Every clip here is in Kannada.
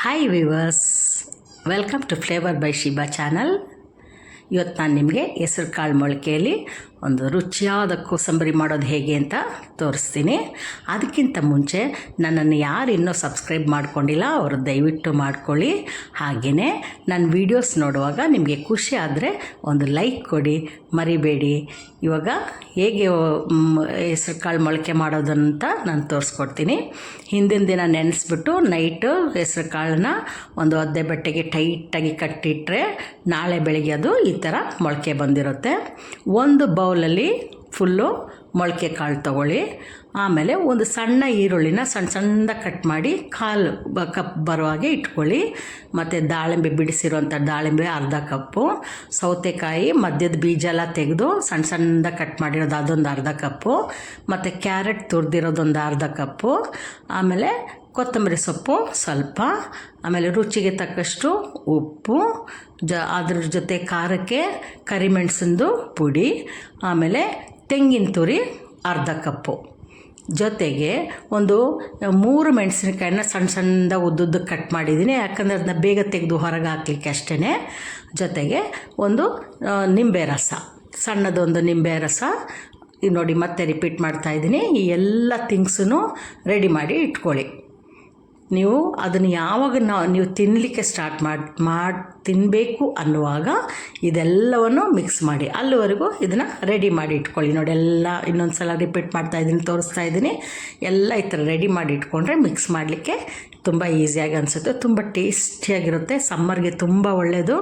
Hi viewers welcome to flavour by Shiba channel ಇವತ್ತು ನಾನು ನಿಮಗೆ ಹೆಸರು ಕಾಳು ಮೊಳಕೆಯಲ್ಲಿ ಒಂದು ರುಚಿಯಾದ ಕೋಸಂಬರಿ ಮಾಡೋದು ಹೇಗೆ ಅಂತ ತೋರಿಸ್ತೀನಿ. ಅದಕ್ಕಿಂತ ಮುಂಚೆ ನನ್ನನ್ನು ಯಾರು ಇನ್ನೂ ಸಬ್ಸ್ಕ್ರೈಬ್ ಮಾಡ್ಕೊಂಡಿಲ್ಲ, ಅವರು ದಯವಿಟ್ಟು ಮಾಡ್ಕೊಳ್ಳಿ. ಹಾಗೆಯೇ ನನ್ನ ವೀಡಿಯೋಸ್ ನೋಡುವಾಗ ನಿಮಗೆ ಖುಷಿ ಆದರೆ ಒಂದು ಲೈಕ್ ಕೊಡಿ, ಮರಿಬೇಡಿ. ಇವಾಗ ಹೇಗೆ ಹೆಸ್ರು ಕಾಳು ಮೊಳಕೆ ಮಾಡೋದಂತ ನಾನು ತೋರಿಸ್ಕೊಡ್ತೀನಿ. ಹಿಂದಿನ ದಿನ ನೆನೆಸ್ಬಿಟ್ಟು ನೈಟು ಹೆಸ್ರು ಕಾಳನ್ನ ಒಂದು ಒದ್ದೆ ಬಟ್ಟೆಗೆ ಟೈಟಾಗಿ ಕಟ್ಟಿಟ್ಟರೆ ನಾಳೆ ಬೆಳಗ್ಗೆ ಅದು ಈ ಥರ ಮೊಳಕೆ ಬಂದಿರುತ್ತೆ. ಒಂದು ಬೌಲಲ್ಲಿ ಫುಲ್ಲು ಮೊಳಕೆ ಕಾಳು ತಗೊಳ್ಳಿ. ಆಮೇಲೆ ಒಂದು ಸಣ್ಣ ಈರುಳ್ಳಿನ ಸಣ್ಣ ಸಣ್ಣದಾಗಿ ಕಟ್ ಮಾಡಿ ಕಾಲು ಬ ಕಪ್ ಬರೋ ಹಾಗೆ ಇಟ್ಕೊಳ್ಳಿ. ಮತ್ತು ದಾಳಿಂಬೆ ಬಿಡಿಸಿರುವಂಥ ದಾಳಿಂಬೆ ಅರ್ಧ ಕಪ್ಪು ಸೌತೆಕಾಯಿ, ಮಧ್ಯದ ಬೀಜ ಎಲ್ಲ ತೆಗೆದು ಸಣ್ಣ ಸಣ್ಣದಾಗಿ ಕಟ್ ಮಾಡಿರೋದು ಅದೊಂದು ಅರ್ಧ ಕಪ್ಪು ಮತ್ತು ಕ್ಯಾರೆಟ್ ತುರಿದಿರೋದೊಂದು ಅರ್ಧ ಕಪ್ಪು ಆಮೇಲೆ ಕೊತ್ತಂಬರಿ ಸೊಪ್ಪು ಸ್ವಲ್ಪ, ಆಮೇಲೆ ರುಚಿಗೆ ತಕ್ಕಷ್ಟು ಉಪ್ಪು ಜ, ಅದ್ರ ಜೊತೆ ಖಾರಕ್ಕೆ ಕರಿಮೆಣಸಿಂದು ಪುಡಿ, ಆಮೇಲೆ ತೆಂಗಿನ ತುರಿ, ಅರ್ಧ ಕಪ್ಪು. ಜೊತೆಗೆ ಒಂದು ಮೂರು ಮೆಣಸಿನಕಾಯನ್ನ ಸಣ್ಣ ಸಣ್ಣದಾಗಿ ಉದ್ದುದ್ದಕ್ಕೆ ಕಟ್ ಮಾಡಿದ್ದೀನಿ. ಯಾಕಂದರೆ ಅದನ್ನ ಬೇಗ ತೆಗೆದು ಹೊರಗೆ ಹಾಕ್ಲಿಕ್ಕೆ ಅಷ್ಟೇ ಜೊತೆಗೆ ಒಂದು ನಿಂಬೆ ರಸ. ಸಣ್ಣದೊಂದು ನಿಂಬೆ ರಸ. ನೋಡಿ ಮತ್ತೆ ರಿಪೀಟ್ ಮಾಡ್ತಾ ಇದ್ದೀನಿ. ಈ ಎಲ್ಲ ಥಿಂಗ್ಸೂ ರೆಡಿ ಮಾಡಿ ಇಟ್ಕೊಳ್ಳಿ. ನೀವು ಅದನ್ನು ಯಾವಾಗ ನಾವು ನೀವು ತಿನ್ನಲಿಕ್ಕೆ ಸ್ಟಾರ್ಟ್ ಮಾಡಿ ಮಾಡಿ ತಿನ್ನಬೇಕು ಅನ್ನುವಾಗ ಇದೆಲ್ಲವನ್ನು ಮಿಕ್ಸ್ ಮಾಡಿ ಅಲ್ಲಿವರೆಗೂ ಇದನ್ನು ರೆಡಿ ಮಾಡಿ ಇಟ್ಕೊಳ್ಳಿ. ನೋಡಿ ಎಲ್ಲ ಇನ್ನೊಂದು ಸಲ ರಿಪೀಟ್ ಮಾಡ್ತಾ ಇದ್ದೀನಿ, ತೋರಿಸ್ತಾ ಇದ್ದೀನಿ. ಎಲ್ಲ ಈ ಥರ ರೆಡಿ ಮಾಡಿ ಇಟ್ಕೊಂಡ್ರೆ ಮಿಕ್ಸ್ ಮಾಡಲಿಕ್ಕೆ ತುಂಬ ಈಸಿಯಾಗಿ ಅನಿಸುತ್ತೆ. ತುಂಬ ಟೇಸ್ಟಿಯಾಗಿರುತ್ತೆ ಸಮ್ಮರ್ಗೆ ತುಂಬ ಒಳ್ಳೆಯದು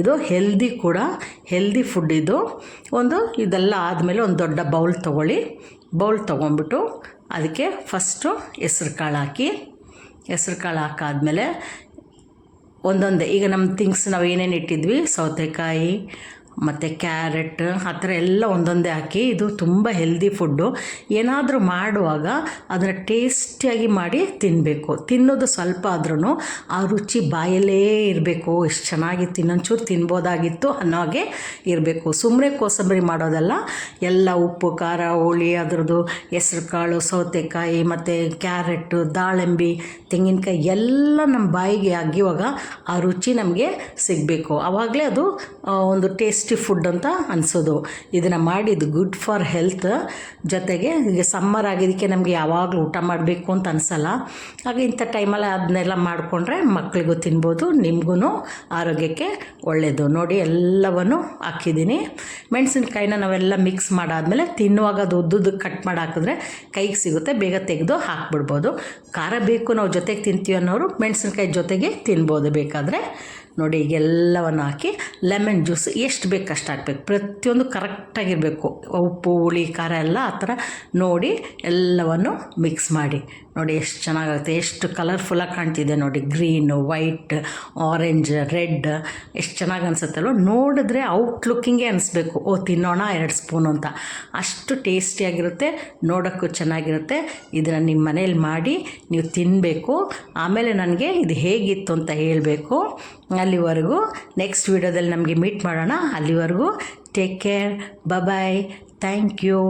ಇದು ಹೆಲ್ದಿ ಕೂಡ. ಹೆಲ್ದಿ ಫುಡ್ ಇದು. ಒಂದು ಇದೆಲ್ಲ ಆದಮೇಲೆ ಒಂದು ದೊಡ್ಡ ಬೌಲ್ ತೊಗೊಳ್ಳಿ. ಬೌಲ್ ತೊಗೊಂಡ್ಬಿಟ್ಟು ಅದಕ್ಕೆ ಫಸ್ಟು ಹೆಸ್ರು ಕಾಳು ಹಾಕಿ ಹೆಸ್ರು ಕಾಳು ಹಾಕಾದ್ಮೇಲೆ ಒಂದೊಂದೇ. ಈಗ ನಮ್ಮ ಥಿಂಗ್ಸ್ ನಾವು ಏನೇನು ಇಟ್ಟಿದ್ವಿ? ಸೌತೆಕಾಯಿ ಮತ್ತು ಕ್ಯಾರೆಟ್, ಆ ಥರ ಎಲ್ಲ ಒಂದೊಂದೇ ಹಾಕಿ ಇದು ತುಂಬ ಹೆಲ್ದಿ ಫುಡ್ಡು ಏನಾದರೂ ಮಾಡುವಾಗ ಅದನ್ನು ಟೇಸ್ಟಿಯಾಗಿ ಮಾಡಿ ತಿನ್ನಬೇಕು ತಿನ್ನೋದು ಸ್ವಲ್ಪ ಆದ್ರೂ ಆ ರುಚಿ ಬಾಯಲ್ಲೇ ಇರಬೇಕು. ಎಷ್ಟು ಚೆನ್ನಾಗಿ ತಿನ್ನೊಂಚೂರು ತಿನ್ಬೋದಾಗಿತ್ತು ಅನ್ನೋ ಹಾಗೆ ಇರಬೇಕು. ಸುಮ್ಮನೆ ಕೋಸಂಬರಿ ಮಾಡೋದಲ್ಲ, ಎಲ್ಲ ಉಪ್ಪು, ಖಾರ, ಹುಳಿ, ಅದರದ್ದು ಹೆಸ್ರು ಕಾಳು, ಸೌತೆಕಾಯಿ, ಮತ್ತು ಕ್ಯಾರೆಟ್ಟು ದಾಳಿಂಬೆ, ತೆಂಗಿನಕಾಯಿ ಎಲ್ಲ ನಮ್ಮ ಬಾಯಿಗೆ ಅಗಿವಾಗ ಆ ರುಚಿ ನಮಗೆ ಸಿಗಬೇಕು. ಆವಾಗಲೇ ಅದು ಒಂದು ಟೇಸ್ಟ್ ಟೇಸ್ಟಿ ಫುಡ್ ಅಂತ ಅನಿಸೋದು. ಇದನ್ನು ಮಾಡಿದ್ದು ಗುಡ್ ಫಾರ್ ಹೆಲ್ತ್ ಜೊತೆಗೆ ಈಗ ಸಮ್ಮರ್ ಆಗಿದ್ದಕ್ಕೆ ನಮಗೆ ಯಾವಾಗಲೂ ಊಟ ಮಾಡಬೇಕು ಅಂತ ಅನಿಸಲ್ಲ. ಹಾಗೆ ಇಂಥ ಟೈಮಲ್ಲಿ ಅದನ್ನೆಲ್ಲ ಮಾಡಿಕೊಂಡ್ರೆ ಮಕ್ಕಳಿಗೂ ತಿನ್ಬೋದು ನಿಮಗೂ ಆರೋಗ್ಯಕ್ಕೆ ಒಳ್ಳೆಯದು ನೋಡಿ ಎಲ್ಲವನ್ನು ಹಾಕಿದ್ದೀನಿ. ಮೆಣಸಿನ್ಕಾಯಿನ ನಾವೆಲ್ಲ ಮಿಕ್ಸ್ ಮಾಡಾದಮೇಲೆ ತಿನ್ನುವಾಗ ಅದು ಉದ್ದುದ್ದು ಕಟ್ ಮಾಡಿ ಹಾಕಿದ್ರೆ ಕೈಗೆ ಸಿಗುತ್ತೆ, ಬೇಗ ತೆಗೆದು ಹಾಕ್ಬಿಡ್ಬೋದು. ಖಾರ ಬೇಕು ನಾವು ಜೊತೆಗೆ ತಿಂತೀವಿ ಅನ್ನೋರು ಮೆಣಸಿನ್ಕಾಯಿ ಜೊತೆಗೆ ತಿನ್ಬೋದು ಬೇಕಾದರೆ. ನೋಡಿ ಈಗ ಎಲ್ಲವನ್ನು ಹಾಕಿ ಲೆಮನ್ ಜ್ಯೂಸ್ ಎಷ್ಟು ಬೇಕು ಅಷ್ಟು ಹಾಕ್ಬೇಕು. ಪ್ರತಿಯೊಂದು ಕರೆಕ್ಟಾಗಿರಬೇಕು ಉಪ್ಪು, ಹುಳಿ, ಖಾರ ಎಲ್ಲ ಆ ಥರ ನೋಡಿ ಎಲ್ಲವನ್ನು ಮಿಕ್ಸ್ ಮಾಡಿ. ನೋಡಿ ಎಷ್ಟು ಚೆನ್ನಾಗಾಗುತ್ತೆ, ಎಷ್ಟು ಕಲರ್ಫುಲ್ಲಾಗಿ ಕಾಣ್ತಿದೆ ನೋಡಿ ಗ್ರೀನು ವೈಟ್ ಆರೆಂಜ್ ರೆಡ್ ಎಷ್ಟು ಚೆನ್ನಾಗಿ ಅನಿಸುತ್ತಲ್ವ ನೋಡಿದ್ರೆ ಔಟ್ ಲುಕ್ಕಿಂಗೇ ಅನಿಸ್ಬೇಕು. ಓ, ತಿನ್ನೋಣ, ಎರಡು ಸ್ಪೂನು ಅಂತ. ಅಷ್ಟು ಟೇಸ್ಟಿಯಾಗಿರುತ್ತೆ ನೋಡೋಕ್ಕೂ ಚೆನ್ನಾಗಿರುತ್ತೆ. ಇದನ್ನು ನಿಮ್ಮ ಮನೇಲಿ ಮಾಡಿ, ನೀವು ತಿನ್ನಬೇಕು ಆಮೇಲೆ ನನಗೆ ಇದು ಹೇಗಿತ್ತು ಅಂತ ಹೇಳಬೇಕು. ಅಲ್ಲಿವರೆಗೂ ನೆಕ್ಸ್ಟ್ ವೀಡಿಯೋದಲ್ಲಿ ನಮಗೆ ಮೀಟ್ ಮಾಡೋಣ. ಅಲ್ಲಿವರೆಗೂ take care bye thank you